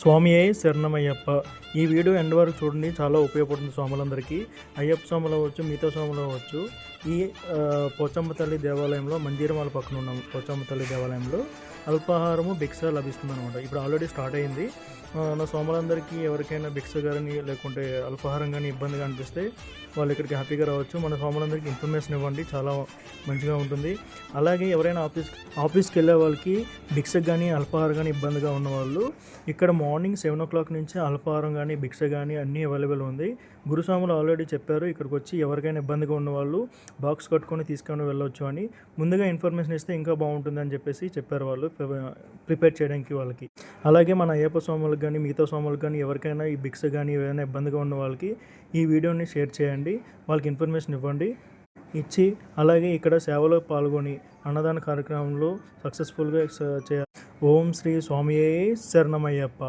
స్వామియే శరణమయ్యప్ప. ఈ వీడియో ఎండ్ వరకు చూడండి. చాలా ఉపయోగపడుతుంది స్వాములందరికీ. అయ్యప్ప స్వాములు అవ్వచ్చు మిగతా స్వాములు అవ్వచ్చు. ఈ పోచమ్మ తల్లి దేవాలయంలో మంజీరమాల పక్కన ఉన్న పోచమ్మ తల్లి దేవాలయంలో అల్పాహారము భిక్ష లభిస్తుంది అనమాట ఇప్పుడు ఆల్రెడీ స్టార్ట్ అయింది. నా స్వాములందరికీ ఎవరికైనా భిక్ష కానీ లేకుంటే అల్పాహారం కానీ ఇబ్బందిగా అనిపిస్తే వాళ్ళు ఇక్కడికి హ్యాపీగా రావచ్చు. మన సోమలందరికీ ఇన్ఫర్మేషన్ ఇవ్వండి. చాలా మంచిగా ఉంటుంది. అలాగే ఎవరైనా ఆఫీస్ ఆఫీస్కి వెళ్ళే వాళ్ళకి భిక్ష కానీ అల్పాహారం కానీ ఇబ్బందిగా ఉన్న వాళ్ళు ఇక్కడ మార్నింగ్ సెవెన్ ఓ క్లాక్ నుంచి అల్పాహారం కానీ భిక్ష కానీ అన్నీ అవైలబుల్ ఉంది. గురుస్వాములు ఆల్రెడీ చెప్పారు ఇక్కడికి వచ్చి ఎవరికైనా ఇబ్బందిగా ఉన్న వాళ్ళు బాక్స్ కట్టుకొని తీసుకొని వెళ్ళొచ్చు అని ముందుగా ఇన్ఫర్మేషన్ ఇస్తే ఇంకా బాగుంటుంది అని చెప్పేసి చెప్పారు వాళ్ళు ప్రిపేర్ చేయడానికి వాళ్ళకి. అలాగే మన అయ్యప్ప స్వాములకు కానీ మిగతా స్వాములకు కానీ ఎవరికైనా ఈ బిక్స్ కానీ ఏదైనా ఇబ్బందిగా ఉన్న వాళ్ళకి ఈ వీడియోని షేర్ చేయండి. వాళ్ళకి ఇన్ఫర్మేషన్ ఇవ్వండి. ఇచ్చి అలాగే ఇక్కడ సేవలో పాల్గొని అన్నదాన కార్యక్రమంలో సక్సెస్ఫుల్గా చేయాలి ఓం శ్రీ స్వామియే శరణమయ్యప్ప.